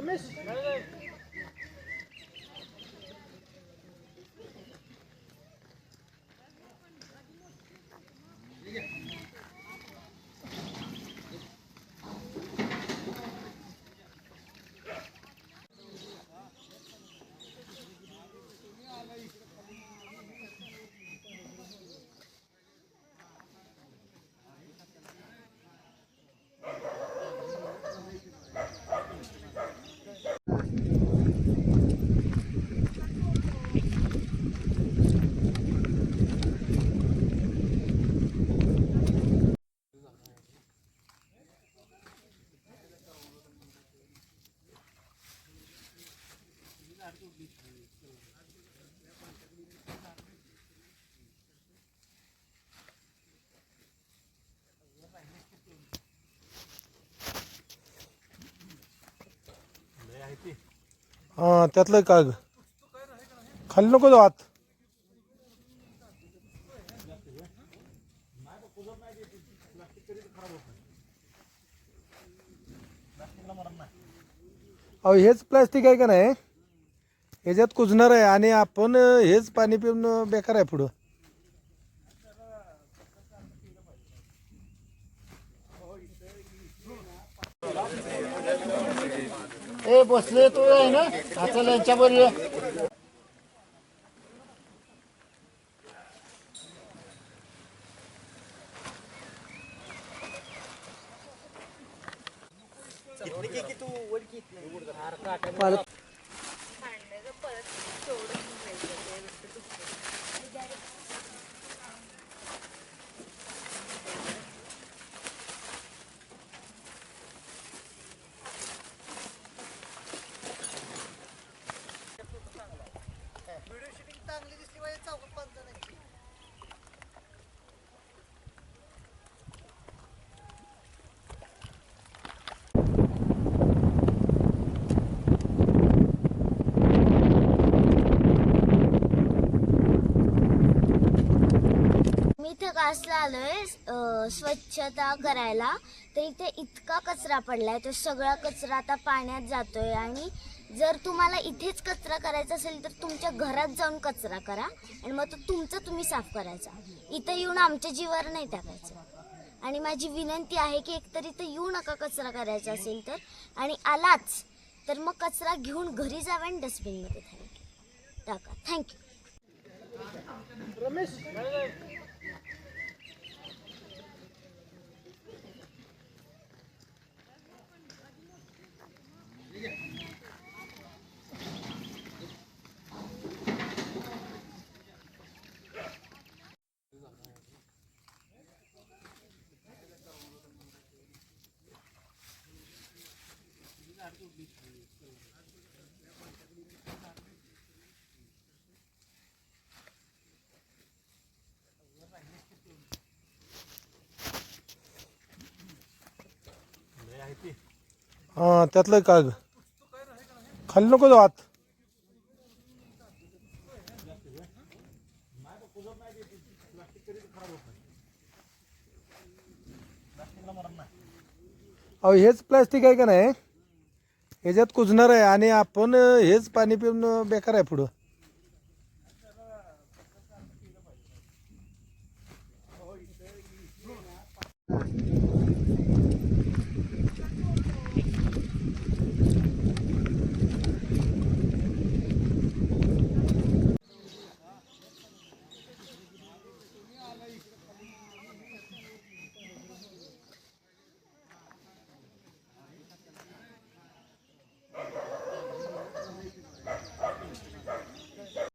Messi. हा त्यातलं काय खाली नको जाऊ आत. अहो हेच प्लास्टिक आहे का नाही? ह्याच्यात कुजणार आहे आणि आपण हेच पाणी पिऊन बेकार आहे पुढं. ए बसले तू आहे ना? आता यांच्या बरोबर मी इथं आलोय स्वच्छता करायला. तर इथे इतका कचरा पडलाय तो सगळा कचरा आता पाण्यात जातोय. आणि जर तुम्हाला इथेच कचरा करायचा असेल तर तुमच्या घरात जाऊन कचरा करा. आणि मग तो तुमचा तुम्ही साफ करायचा. इथं येऊन आमच्या जीवावर नाही टाकायचं. आणि माझी विनंती आहे की एकतर इथं येऊ नका कचरा करायचा असेल तर. आणि आलाच तर मग कचरा घेऊन घरी जावा आणि डस्टबिनमध्ये टाका. थँक्यू हा त्यातलं काग खाली नको जाऊ आत. अहो हेच प्लास्टिक आहे का नाही? ह्याच्यात कुजणार आहे आणि आपण हेच पाणी पिऊन बेकार आहे पुढं.